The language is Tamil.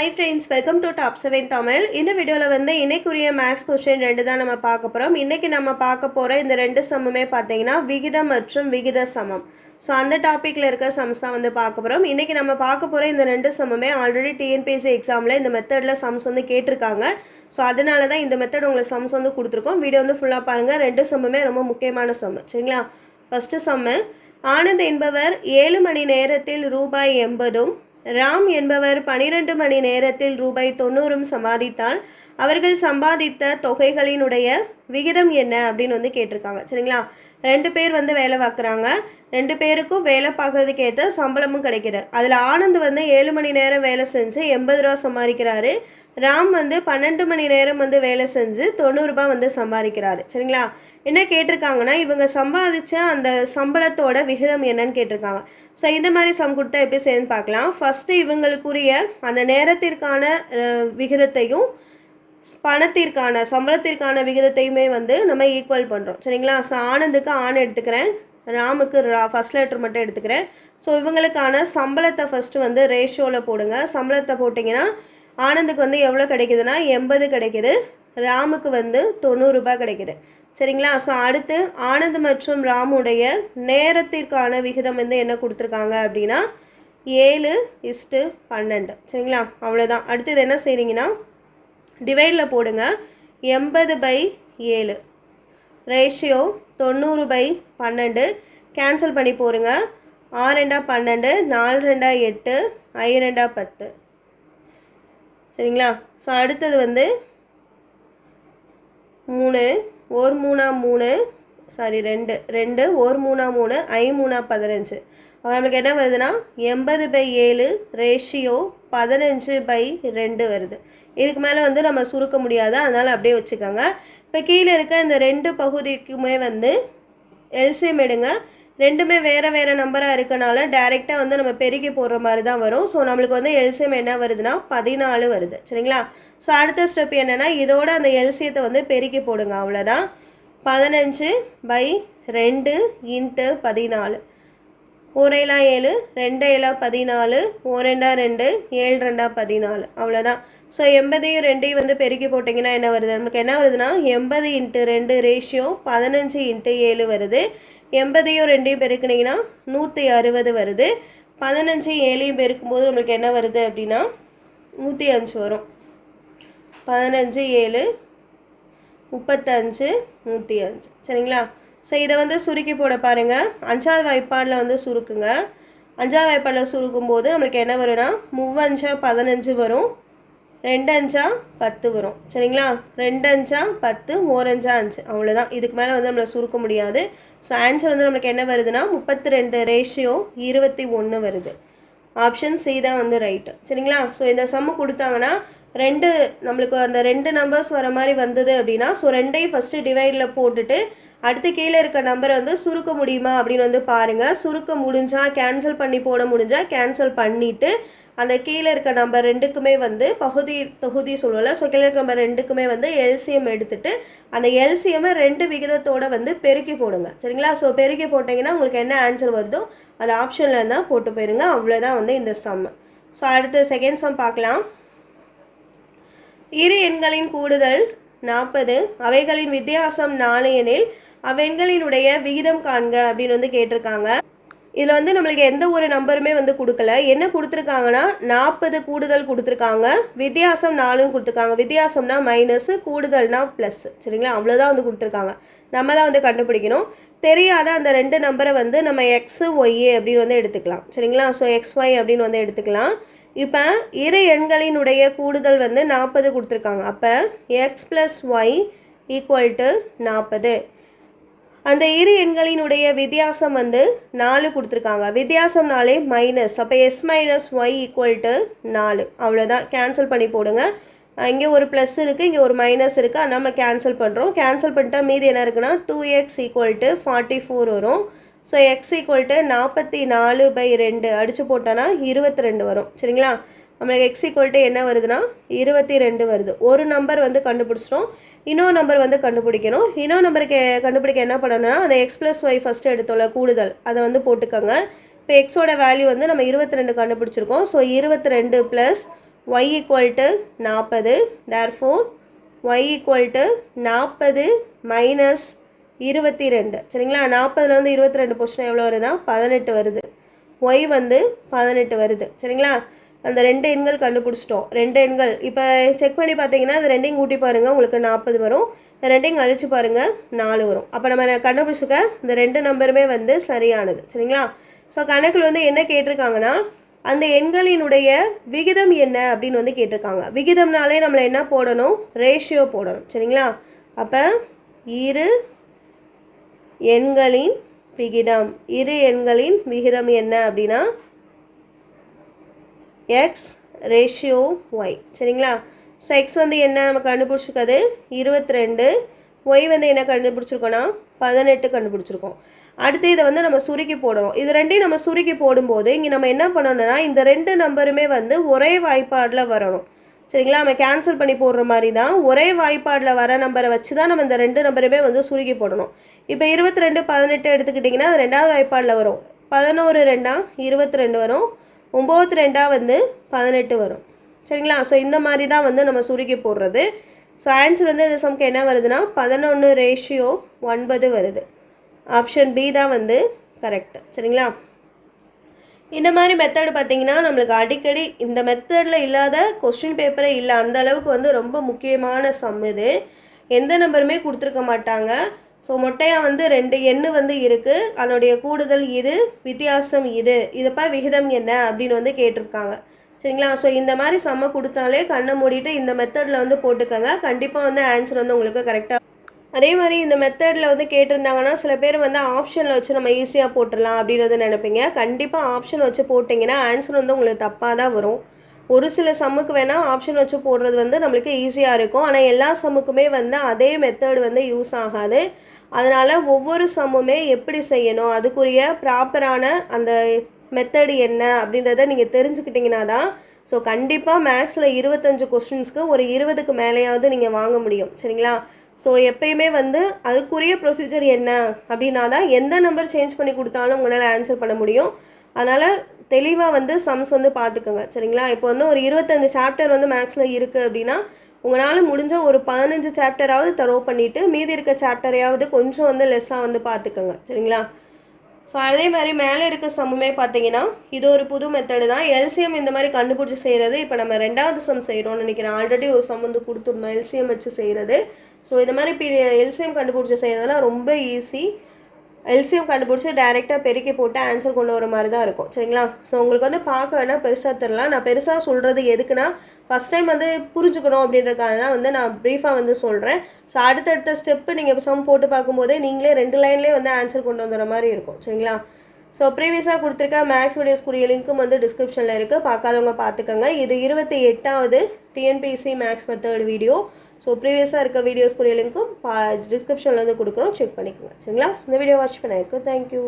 Hi friends welcome to top seven Tamil இந்த வீடியோவில் வந்து இன்றைக்குரிய மேக்ஸ் கொஸ்டின் ரெண்டு தான் நம்ம பார்க்க போகிறோம் இன்றைக்கி நம்ம பார்க்க போகிற இந்த ரெண்டு சமமே பார்த்தீங்கன்னா விகிதம் மற்றும் விகித சமம். ஸோ அந்த டாப்பிக்கில் இருக்க சம்ஸ் தான் வந்து பார்க்க போகிறோம் இன்றைக்கி நம்ம பார்க்க போகிற இந்த ரெண்டு சமமே ஆல்ரெடி டிஎன்பிஎஸ்சி எக்ஸாமில் இந்த மெத்தடில் சம்ஸ் வந்து கேட்டிருக்காங்க. ஸோ அதனால தான் இந்த மெத்தட் உங்களுக்கு சம்ஸ் வந்து கொடுத்துருக்கோம். வீடியோ வந்து ஃபுல்லாக பாருங்கள் ரெண்டு சமமே ரொம்ப முக்கியமான சம் சரிங்களா? ஃபஸ்ட்டு சம்மு ஆனந்த் என்பவர் ஏழு மணி நேரத்தில் ரூபாய் எண்பதும் ராம் என்பவர் பனிரெண்டு மணி நேரத்தில் ரூபாய் தொண்ணூறும் சம்பாதித்தால் அவர்கள் சம்பாதித்த தொகைகளினுடைய விகிதம் என்ன அப்படின்னு வந்து கேட்டிருக்காங்க. சரிங்களா? ரெண்டு பேர் வந்து வேலை பார்க்குறாங்க. ரெண்டு பேருக்கும் வேலை பார்க்குறதுக்கு ஏற்ற சம்பளமும் கிடைக்கிது அதில் ஆனந்த் வந்து ஏழு மணி நேரம் வேலை செஞ்சு எண்பது ரூபா சம்பாதிக்கிறாரு. ராம் வந்து பன்னெண்டு மணி நேரம் வந்து வேலை செஞ்சு தொண்ணூறுரூபா வந்து சம்பாதிக்கிறாரு. சரிங்களா? என்ன கேட்டிருக்காங்கன்னா இவங்க சம்பாதிச்ச அந்த சம்பளத்தோட விகிதம் என்னன்னு கேட்டிருக்காங்க. ஸோ இந்த மாதிரி சம் கொடுத்தா எப்படி செய்யணும்னு பார்க்கலாம். ஃபஸ்ட்டு இவங்களுக்குரிய அந்த நேரத்திற்கான விகிதத்தையும் பணத்திற்கான சம்பளத்திற்கான விகிதத்தையுமே வந்து நம்ம ஈக்குவல் பண்ணுறோம் சரிங்களா? ஸோ ஆனந்துக்கு ஆண் எடுத்துக்கிறேன். ராமுக்கு ரா ஃபஸ்ட் லெட்டர் மட்டும் எடுத்துக்கிறேன். ஸோ இவங்களுக்கான சம்பளத்தை ஃபஸ்ட்டு வந்து ரேஷியோவில் போடுங்க. சம்பளத்தை போட்டிங்கன்னா ஆனந்துக்கு வந்து எவ்வளோ கிடைக்குதுன்னா எண்பது கிடைக்குது. ராமுக்கு வந்து தொண்ணூறுரூபா கிடைக்குது. சரிங்களா? ஸோ அடுத்து ஆனந்த் மற்றும் ராமுடைய நேரத்திற்கான விகிதம் வந்து என்ன கொடுத்துருக்காங்க அப்படின்னா ஏழு இஸ்ட்டு பன்னெண்டு. சரிங்களா? அவ்வளோதான் அடுத்து இது என்ன செய்கிறீங்கன்னா டிவைடில் போடுங்க. எண்பது பை ஏழு. ரேஷியோ தொண்ணூறு பை பன்னெண்டு. கேன்சல் பண்ணி போடுங்க. ஆறு ரெண்டா பன்னெண்டு நாலு ரெண்டா எட்டு ஐ ரெண்டா பத்து. சரிங்களா? ஸோ அடுத்தது வந்து மூணு ஒரு மூணா மூணு சாரி ரெண்டு ரெண்டு ஒரு மூணா மூணு ஐ மூணா பதினஞ்சு. அப்போ நம்மளுக்கு என்ன வருதுன்னா எண்பது பை ஏழு ரேஷியோ பதினஞ்சு பை ரெண்டு வருது. இதுக்கு மேலே வந்து நம்ம சுருக்க முடியாது அதனால் அப்படியே வச்சுக்கோங்க. இப்போ கீழே இருக்க இந்த ரெண்டு பகுதிக்குமே வந்து எல்சிஎம் எடுங்க. ரெண்டுமே வேறு வேறு நம்பராக இருக்கனால டைரெக்டாக வந்து நம்ம பெருக்கி போடுற மாதிரி தான் வரும். ஸோ நம்மளுக்கு வந்து எல்சியம் என்ன வருதுன்னா பதினாலு வருது. சரிங்களா? ஸோ அடுத்த ஸ்டெப் என்னென்னா இதோட அந்த எல்சியத்தை வந்து பெருக்கி போடுங்க. அவ்வளோதான் பதினஞ்சு பை ரெண்டு இன்ட்டு பதினாலு. ஒரேலாம் ஏழு ரெண்டேலாம் பதினாலு ஓரெண்டா ரெண்டு ஏழு ரெண்டா பதினாலு. அவ்வளோதான் ஸோ எண்பதையும் ரெண்டையும் வந்து பெருக்கி போட்டிங்கன்னா என்ன வருது? நமக்கு என்ன வருதுன்னா எண்பது இன்ட்டு ரெண்டு ரேஷியோ பதினஞ்சு இன்ட்டு ஏழு வருது. எண்பதையும் ரெண்டையும் பெருக்குனிங்கன்னா நூற்றி அறுபது வருது. பதினஞ்சு ஏழையும் பெருக்கும்போது நம்மளுக்கு என்ன வருது அப்படின்னா நூற்றி அஞ்சு வரும். பதினஞ்சு ஏழு முப்பத்தஞ்சு நூற்றி அஞ்சு. சரிங்களா? ஸோ இதை வந்து சுருக்கி போட பாருங்கள் அஞ்சாவது வாய்ப்பாடில் வந்து சுருக்குங்க. அஞ்சாவது வாய்ப்பாடில் சுருக்கும் போது நம்மளுக்கு என்ன வரும்னா மூவஞ்சு பதினஞ்சு வரும். ரெண்டு அஞ்சா பத்து வரும். சரிங்களா? ரெண்டு அஞ்சா பத்து ஓரஞ்சா அஞ்சு. அவ்வளோதான் இதுக்கு மேலே வந்து நம்மளை சுருக்க முடியாது. ஸோ ஆன்சர் வந்து நம்மளுக்கு என்ன வருதுன்னா முப்பத்தி ரெண்டு ரேஷியோ இருபத்தி ஒன்று வருது. ஆப்ஷன் சி தான் வந்து ரைட்டு சரிங்களா? ஸோ இந்த சம்மு கொடுத்தாங்கன்னா ரெண்டு நம்மளுக்கு அந்த ரெண்டு நம்பர்ஸ் வர மாதிரி வந்தது அப்படின்னா ஸோ ரெண்டையும் ஃபஸ்ட்டு டிவைடில் போட்டுட்டு அடுத்து கீழே இருக்க நம்பரை வந்து சுருக்க முடியுமா அப்படின்னு வந்து பாருங்கள் சுருக்க முடிஞ்சால் கேன்சல் பண்ணி போட முடிஞ்சால் கேன்சல் பண்ணிவிட்டு அந்த கீழே இருக்க நம்பர் ரெண்டுக்குமே வந்து பகுதி தொகுதி சொல்லுவோம்ல ஸோ கீழே இருக்க நம்பர் ரெண்டுக்குமே வந்து எல்சிஎம் எடுத்துட்டு அந்த எல்சிஎம்மை ரெண்டு விகிதத்தோடு வந்து பெருக்கி போடுங்க. சரிங்களா? ஸோ பெருக்கி போட்டிங்கன்னா உங்களுக்கு என்ன ஆன்சர் வருதோ அது ஆப்ஷனில் இருந்தால் போட்டு போயிருங்க. அவ்வளோதான் வந்து இந்த சம் ஸோ அடுத்து செகண்ட் சம் பார்க்கலாம். இரு எண்களின் கூடுதல் நாற்பது அவைகளின் வித்தியாசம் நாலு எனில் அவ்வெண்களினுடைய விகிதம் காண்க அப்படின்னு வந்து கேட்டிருக்காங்க. இதில் வந்து நம்மளுக்கு எந்த ஒரு நம்பருமே வந்து கொடுக்கல. என்ன கொடுத்துருக்காங்கன்னா நாற்பது கூடுதல் கொடுத்துருக்காங்க. வித்தியாசம் நாலுன்னு கொடுத்துருக்காங்க. வித்தியாசம்னா மைனஸு கூடுதல்னா ப்ளஸ் சரிங்களா? அவ்வளோதான் வந்து கொடுத்துருக்காங்க. நம்ம தான் வந்து கண்டுபிடிக்கணும். தெரியாத அந்த ரெண்டு நம்பரை வந்து நம்ம எக்ஸு ஒய்ஏ அப்படின்னு வந்து எடுத்துக்கலாம். சரிங்களா? ஸோ எக்ஸ் ஒய் அப்படின்னு வந்து எடுத்துக்கலாம். இப்போ இரு எண்களினுடைய கூடுதல் வந்து நாற்பது கொடுத்துருக்காங்க. அப்போ x plus y equal to நாற்பது. அந்த இரு எண்களினுடைய வித்தியாசம் வந்து நாலு கொடுத்துருக்காங்க. வித்தியாசம்னாலே மைனஸ் அப்போ x minus y equal to நாலு. அவ்வளோதான் கேன்சல் பண்ணி போடுங்க. இங்கே ஒரு ப்ளஸ் இருக்குது இங்கே ஒரு மைனஸ் இருக்குது அது நம்ம கேன்சல் பண்ணுறோம் கேன்சல் பண்ணிட்டா மீதி என்ன இருக்குன்னா two x equal to forty four வரும். ஸோ எக்ஸ் ஈக்குவல் டு நாற்பத்தி நாலு பை ரெண்டு அடித்து போட்டோன்னா இருபத்தி ரெண்டு வரும். சரிங்களா? நம்மளுக்கு எக்ஸ் ஈக்குவல்ட்டு என்ன வருதுன்னா இருபத்தி ரெண்டு வருது. ஒரு நம்பர் வந்து கண்டுபிடிச்சிட்டோம். இன்னொரு நம்பர் வந்து கண்டுபிடிக்கணும். இன்னொரு நம்பருக்கு கண்டுபிடிக்க என்ன பண்ணணும்னா அந்த எக்ஸ் ப்ளஸ் ஒய் ஃபஸ்ட்டு எடுத்தோம்ல கூடுதல். அதை வந்து போட்டுக்கோங்க. இப்போ எக்ஸோட வேல்யூ வந்து நம்ம இருபத்தி ரெண்டு கண்டுபிடிச்சிருக்கோம். ஸோ இருபத்தி ரெண்டு ப்ளஸ் ஒய் ஈக்குவல் டு நாற்பது. Therefore y equal to நாற்பது மைனஸ் இருபத்தி ரெண்டு. சரிங்களா? நாற்பதுல வந்து இருபத்தி ரெண்டு போச்சுன்னா எவ்வளோ வருதுன்னா பதினெட்டு வருது. ஒய் வந்து பதினெட்டு வருது. சரிங்களா? அந்த ரெண்டு எண்கள் கண்டுபிடிச்சிட்டோம். ரெண்டு எண்கள். இப்போ செக் பண்ணி பார்த்தீங்கன்னா அந்த ரெண்டையும் கூட்டி பாருங்கள் உங்களுக்கு நாற்பது வரும். இந்த ரெண்டையும் கழிச்சு பாருங்கள் நாலு வரும். அப்போ நம்ம கண்டுபிடிச்சிருக்க இந்த ரெண்டு நம்பருமே வந்து சரியானது. சரிங்களா? ஸோ கணக்கில் வந்து என்ன கேட்டிருக்காங்கன்னா அந்த எண்களினுடைய விகிதம் என்ன அப்படின்னு வந்து கேட்டிருக்காங்க. விகிதம்னாலே நம்மளை என்ன போடணும்? ரேஷியோ போடணும். சரிங்களா? அப்போ இரு எண்களின் விகிதம். இரு எண்களின் விகிதம் என்ன அப்படின்னா எக்ஸ் ரேஷியோ ஒய் சரிங்களா? ஸோ எக்ஸ் வந்து என்ன நம்ம கண்டுபிடிச்சிருக்கிறது? இருபத்தி ரெண்டு ஒய் வந்து என்ன கண்டுபிடிச்சிருக்கோன்னா பதினெட்டு கண்டுபிடிச்சிருக்கோம். அடுத்து இதை வந்து நம்ம சுருக்கி போடணும். இது ரெண்டையும் நம்ம சுருக்கி போடும்போது இங்கே நம்ம என்ன பண்ணணும்னா இந்த ரெண்டு நம்பருமே வந்து ஒரே வாய்ப்பாடில் வரணும். சரிங்களா? நம்ம கேன்சல் பண்ணி போடுற மாதிரி தான் ஒரே வாய்ப்பாடில் வர நம்பரை வச்சு தான் நம்ம இந்த ரெண்டு நம்பருமே வந்து சுருக்கி போடணும். இப்போ இருபத்தி ரெண்டு பதினெட்டு எடுத்துக்கிட்டிங்கன்னா அது ரெண்டாவது வாய்ப்பாடில் வரும். பதினோரு ரெண்டாம் இருபத்தி ரெண்டு வரும். ஒம்பது ரெண்டாக வந்து பதினெட்டு வரும். சரிங்களா? ஸோ இந்த மாதிரி தான் வந்து நம்ம சுருக்கி போடுறது. ஸோ ஆன்சர் வந்து இந்த சம்க்கு என்ன வருதுன்னா பதினொன்று ரேஷியோ ஒன்பது வருது. ஆப்ஷன் பி தான் வந்து கரெக்ட் சரிங்களா? இந்த மாதிரி மெத்தடு பார்த்தீங்கன்னா நம்மளுக்கு அடிக்கடி இந்த மெத்தடில் இல்லாத கொஸ்டின் பேப்பரே இல்லை அந்த அளவுக்கு வந்து ரொம்ப முக்கியமான சம் இது. எந்த நம்பருமே கொடுத்துருக்க மாட்டாங்க. ஸோ மொட்டையாக வந்து ரெண்டு எண்ணு வந்து இருக்குது அதனுடைய கூடுதல் இது வித்தியாசம் இது. இதுப்பா விகிதம் என்ன அப்படின்னு வந்து கேட்டிருக்காங்க. சரிங்களா? ஸோ இந்த மாதிரி செம்ம கொடுத்தாலே கண்ணை மூடிட்டு இந்த மெத்தடில் வந்து போட்டுக்கோங்க. கண்டிப்பாக வந்து ஆன்சர் வந்து உங்களுக்கு கரெக்டாக அதே மாதிரி இந்த மெத்தடில் வந்து கேட்டிருந்தாங்கன்னா சில பேர் வந்து ஆப்ஷனில் வச்சு நம்ம ஈஸியாக போட்டுடலாம் அப்படின்னு வந்து நினைப்பீங்க. கண்டிப்பாக ஆப்ஷன் வச்சு போட்டிங்கன்னா ஆன்சர் வந்து உங்களுக்கு தப்பாக தான் வரும். ஒரு சில சம்முக்கு வேணால் ஆப்ஷன் வச்சு போடுறது வந்து நம்மளுக்கு ஈஸியாக இருக்கும். ஆனால் எல்லா சம்முக்குமே வந்து அதே மெத்தட் வந்து யூஸ் ஆகாது. அதனால் ஒவ்வொரு சம்முமே எப்படி செய்யணும்? அதுக்குரிய ப்ராப்பரான அந்த மெத்தடு என்ன அப்படின்றத நீங்கள் தெரிஞ்சுக்கிட்டிங்கன்னா தான் ஸோ கண்டிப்பாக மேக்ஸில் இருபத்தஞ்சு கொஸ்டின்ஸ்க்கு ஒரு இருபதுக்கு மேலேயாவது நீங்கள் வாங்க முடியும். சரிங்களா? ஸோ எப்பயுமே வந்து அதுக்குரிய ப்ரொசீஜர் என்ன அப்படின்னா தான் எந்த நம்பர் சேஞ்ச் பண்ணி கொடுத்தாலும் உங்களால் ஆன்சர் பண்ண முடியும். அதனால் தெளிவாக வந்து சம்ஸ் வந்து பார்த்துக்கோங்க சரிங்களா? இப்போ வந்து ஒரு இருபத்தஞ்சு சாப்டர் வந்து மேக்ஸில் இருக்குது அப்படின்னா உங்களால் முடிஞ்ச ஒரு பதினஞ்சு சாப்டராவது தரோ பண்ணிவிட்டு மீதி இருக்க சாப்டரையாவது கொஞ்சம் வந்து லெஸ்ஸாக வந்து பார்த்துக்கோங்க சரிங்களா? ஸோ அதே மாதிரி மேலே இருக்க சம்முமே பார்த்தீங்கன்னா இது ஒரு புது மெத்தடு தான். எல்சிஎம் இந்த மாதிரி கண்டுபிடிச்சி செய்கிறது இப்போ நம்ம ரெண்டாவது சம் செய்கிறோம்னு நினைக்கிறேன். ஆல்ரெடி ஒரு சம் வந்து கொடுத்துருந்தோம் எல்சிஎம் வச்சு செய்கிறது ஸோ இந்த மாதிரி பி எல்சிஎம் கண்டுபிடிச்சி செய்கிறதுலாம் ரொம்ப ஈஸி எல்சிஎம் கண்டுபிடிச்சி டேரெக்டாக பெருக்கி போட்டு ஆன்சர் கொண்டு வர மாதிரி தான் இருக்கும். சரிங்களா? ஸோ உங்களுக்கு வந்து பார்க்க வேணால் பெருசாக தெரிலாம் நான் பெருசாக சொல்கிறது எதுக்குன்னா ஃபஸ்ட் டைம் வந்து புரிஞ்சுக்கணும் அப்படின்றக்காக தான் வந்து நான் ப்ரீஃபாக வந்து சொல்கிறேன் ஸோ அடுத்தடுத்த ஸ்டெப்பு நீங்கள் சம் போட்டு பார்க்கும்போதே நீங்களே ரெண்டு லைன்லேயே வந்து ஆன்சர் கொண்டு வந்துற மாதிரி இருக்கும். சரிங்களா? ஸோ ப்ரீவியஸாக கொடுத்துருக்க மேக்ஸ் வீடியோஸ்க்குரிய லிங்க்கும் வந்து டிஸ்கிரிப்ஷனில் இருக்குது பார்க்காதவங்க பார்த்துக்கோங்க. இது இருபத்தி எட்டாவது TNPSC maths method video so ப்ரீவியஸாக இருக்க வீடியோஸ்க்குரிய லிங்க்கும் டிஸ்கிரிப்ஷனில் வந்து கொடுக்குறோம். செக் பண்ணிக்கோங்க. சரிங்களா? இந்த வீடியோ வாட்ச் பண்ணதுக்கு தேங்க்யூ